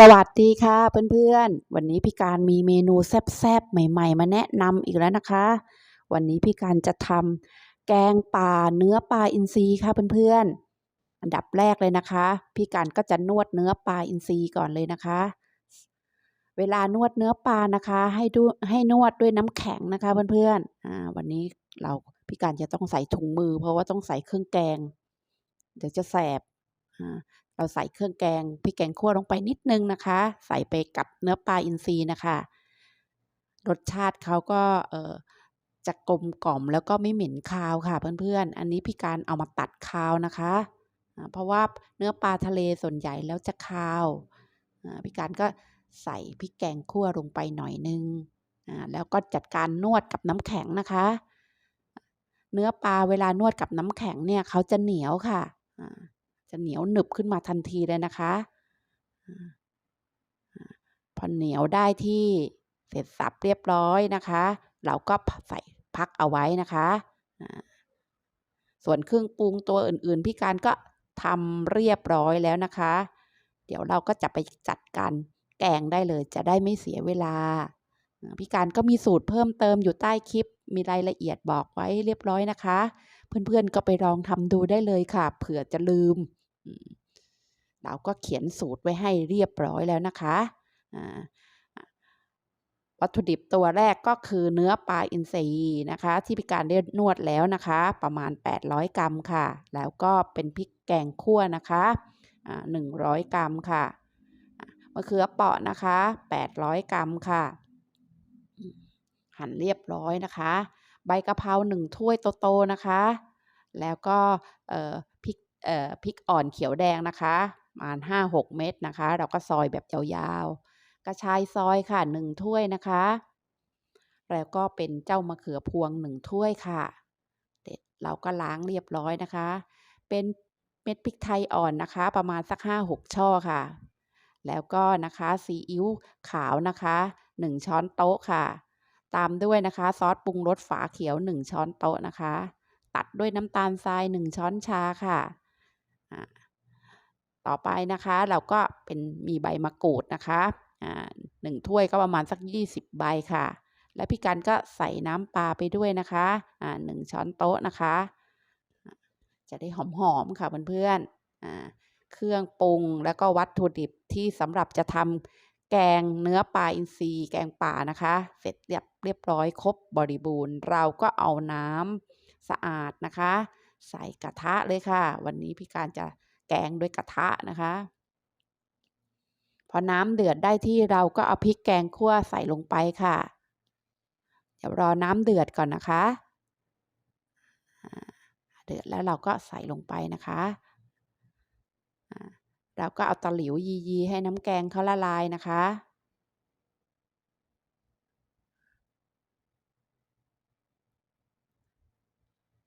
สวัสดีค่ะเพื่อนๆ วันนี้พี่การมีเมนูแซ่บๆ ใหม่ๆ มาแนะนำอีกแล้วนะคะ วันนี้พี่การจะทำแกงป่าเนื้อปลาอินทรีค่ะเพื่อนๆ อันดับแรกเลยนะคะ พี่การก็จะนวดเนื้อปลาอินทรีก่อนเลยนะคะ เวลานวดเนื้อปลานะคะ ให้ดูให้นวดด้วยน้ำแข็งนะคะเพื่อนๆอ่าวันนี้เราพี่การจะต้องใส่ถุงมือ เพราะว่าต้องใส่เครื่องแกง เดี๋ยวจะแสบ เราใส่เครื่องแกงพริกแกงคั่วลงไปนิดนึงนะคะ ใส่ไปกับเนื้อปลาอินทรีนะคะ รสชาติเขาก็เออจะกลมกล่อมแล้วก็ไม่เหม็นคาวค่ะเพื่อนๆ อันนี้พี่การเอามาตัดคาวนะคะ เพราะว่าเนื้อปลาทะเลส่วนใหญ่แล้วจะคาวพี่การก็ใส่พริกแกงคั่วลงไปหน่อยนึงแล้วก็จัดการนวดกับน้ำแข็งนะคะ เนื้อปลาเวลานวดกับน้ำแข็งเนี่ยเขาจะเหนียวค่ะ จะเหนียวหนึบขึ้นมาทันทีเลยนะคะพอเหนียวได้ที่เสร็จสับเรียบร้อยนะคะ เราก็ใส่พักเอาไว้นะคะ ส่วนเครื่องปรุงตัวอื่นๆ พี่การก็ทำเรียบร้อยแล้วนะคะ เดี๋ยวเราก็จะไปจัดการแกงได้เลยจะได้ไม่เสียเวลา พี่การก็มีสูตรเพิ่มเติมอยู่ใต้คลิป มีรายละเอียดบอกไว้เรียบร้อยนะคะ เพื่อนๆก็ไปลองทำดูได้เลยค่ะ เผื่อจะลืม เราก็เขียนสูตรไว้ให้เรียบร้อยแล้วนะคะวัตถุดิบตัวแรกก็คือเนื้อปลาอินทรีนะคะ ที่พิการได้นวดแล้วนะคะ ประมาณ 800 กรัมค่ะ แล้วก็เป็นพริกแกงคั่วนะคะ100 กรัมค่ะมะเขือเปาะนะคะ 800 กรัมค่ะ หั่นเรียบร้อยนะคะ ใบกะเพราหนึ่งถ้วยโตๆนะคะ แล้วก็ พริกอ่อนเขียวแดงนะคะประมาณห้าหกเม็ดนะคะ เราก็ซอยแบบยาวๆ กระชายซอยค่ะหนึ่งถ้วยนะคะ แล้วก็เป็นเจ้ามะเขือพวงหนึ่งถ้วยค่ะเด็ดเราก็ล้างเรียบร้อยนะคะ เป็นเม็ดพริกไทยอ่อนนะคะ ประมาณสักห้าหกช่อค่ะ แล้วก็นะคะซีอิ๊วขาวนะคะหนึ่งช้อนโต๊ะค่ะ ตามด้วยนะคะซอสปรุงรสฝาเขียวหนึ่งช้อนโต๊ะนะคะ ตัดด้วยน้ำตาลทรายหนึ่งช้อนชาค่ะ ต่อไปนะคะเราก็เป็นมีใบมะกรูดนะคะหนึ่งถ้วยก็ประมาณสัก 20 ใบค่ะ และพี่กันก็ใส่น้ำปลาไปด้วยนะคะหนึ่งช้อนโต๊ะนะคะ จะได้หอมๆค่ะเพื่อนๆเครื่องปรุงแล้วก็วัตถุดิบที่สำหรับจะทำแกงเนื้อปลาอินทรีย์แกงป่านะคะ เสร็จเรียบเรียบร้อยครบบริบูรณ์ เราก็เอาน้ำสะอาดนะคะ ใส่กระทะเลยค่ะ วันนี้พี่การจะแกงด้วยกระทะนะคะ พอน้ำเดือดได้ที่เราก็เอาพริกแกงคั่วใส่ลงไปค่ะ เดี๋ยวรอน้ำเดือดก่อนนะคะ เดือดแล้วเราก็ใส่ลงไปนะคะเราก็เอาตะหลิวยีๆให้น้ำแกงเขาละลายนะคะ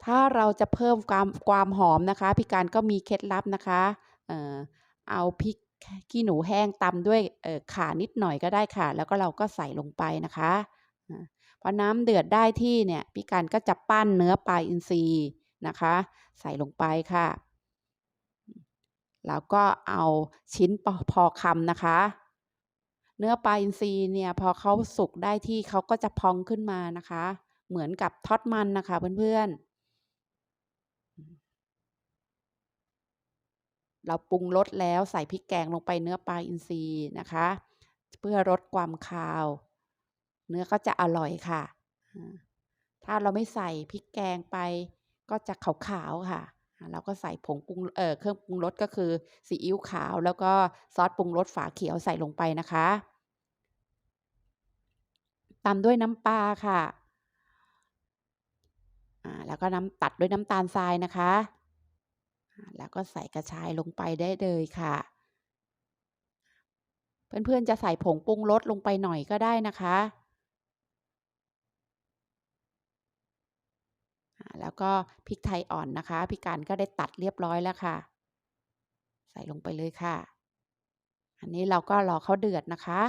ถ้าเราจะเพิ่มความความหอมนะคะ พี่การก็มีเคล็ดลับนะคะเอ่อเอาพริกขี้หนูแห้งตำด้วยข่านิดหน่อยก็ได้ค่ะ แล้วก็เราก็ใส่ลงไปนะคะพอน้ำเดือดได้ที่เนี่ยพี่การก็จะปั้นเนื้อปลาอินทรีนะคะ ใส่ลงไปค่ะแล้วก็เอาชิ้นพอคำนะคะ เนื้อปลาอินทรีเนี่ยพอเขาสุกได้ที่เขาก็จะพองขึ้นมานะคะ เหมือนกับทอดมันนะคะเพื่อนๆ เราปรุงรสแล้วใส่พริกแกงลงไปเนื้อปลาอินทรีนะคะ เพื่อลดความคาว เนื้อก็จะอร่อยค่ะ ถ้าเราไม่ใส่พริกแกงไปก็จะขาวๆค่ะ เราก็ใส่ผงปรุงเอ่อเครื่องปรุงรสก็คือซีอิ๊วขาว แล้วก็ซอสปรุงรสฝาเขียวใส่ลงไปนะคะตามด้วยน้ำปลาค่ะแล้วก็น้ำตัดด้วยน้ำตาลทรายนะคะ แล้วก็ใส่กระชายลงไปได้เลยค่ะ เพื่อนๆจะใส่ผงปรุงรสลงไปหน่อยก็ได้นะคะแล้วก็พริกไทยอ่อนนะคะพี่การก็ได้ตัดเรียบร้อยแล้วค่ะ ใส่ลงไปเลยค่ะ อันนี้เราก็รอเขาเดือดนะคะ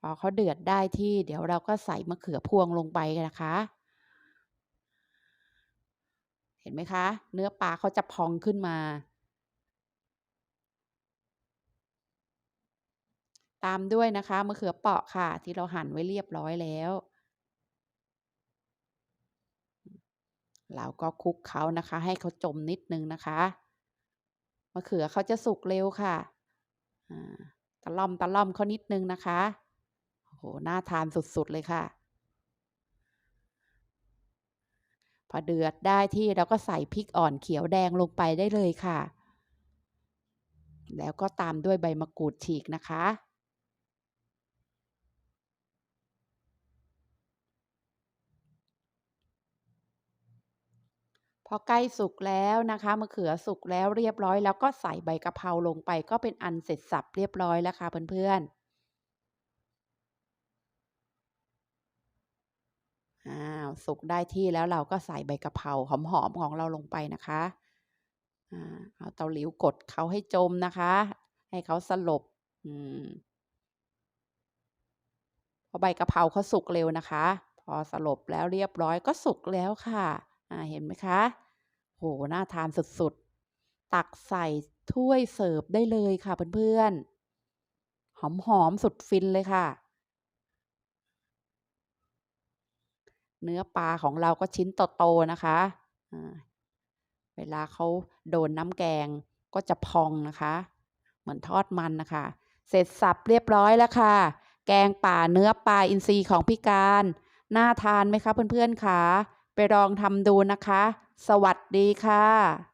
พอเขาเดือดได้ที่เดี๋ยวเราก็ใส่มะเขือพวงลงไปนะคะ ห็นไหมคะ เนื้อปลาเขาจะพองขึ้นมา ตามด้วยนะคะมะเขือเปราะค่ะ ที่เราหั่นไว้เรียบร้อยแล้วเราก็คลุกเขานะคะ ให้เขาจมนิดนึงนะคะมะเขือเขาจะสุกเร็วค่ะตะล่อมตะล่อมเขานิดนึงนะคะโอ้โหน่าทานสุดๆเลยค่ะ พ อเดือดได้ที่เราก็ใส่พริกอ่อนเขียวแดงลงไปได้เลยค่ะ แล้วก็ตามด้วยใบมะกรูดฉีกนะคะ พอใกล้สุกแล้วนะคะมะเขือสุกแล้วเรียบร้อย แล้วก็ใส่ใบกะเพราลงไปก็เป็นอันเสร็จสับเรียบร้อยแล้วค่ะเพื่อนๆอ้าว สุกได้ที่แล้วเราก็ใส่ใบกะเพราหอมๆของเราลงไปนะคะเอาเตาหลิวกดเขาให้จมนะคะ ให้เขาสลบอพอใบกะเพราเขาสุกเร็วนะคะ พอสลบแล้วเรียบร้อยก็สุกแล้วค่ะเห็นไหมคะโหน่าทานสุดๆ ตักใส่ถ้วยเสิร์ฟได้เลยค่ะเพื่อนๆหอมๆสุดฟินเลยค่ะ เนื้อปลาของเราก็ชิ้นโตๆนะคะเวลาเขาโดนน้ำแกงก็จะพองนะคะ เหมือนทอดมันนะคะ เสร็จสับเรียบร้อยแล้วค่ะ แกงป่าเนื้อปลาอินทรีย์ของพี่การ น่าทานไหมคะเพื่อนๆคะไปลองทำดูนะคะ สวัสดีค่ะ